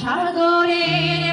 সাগরের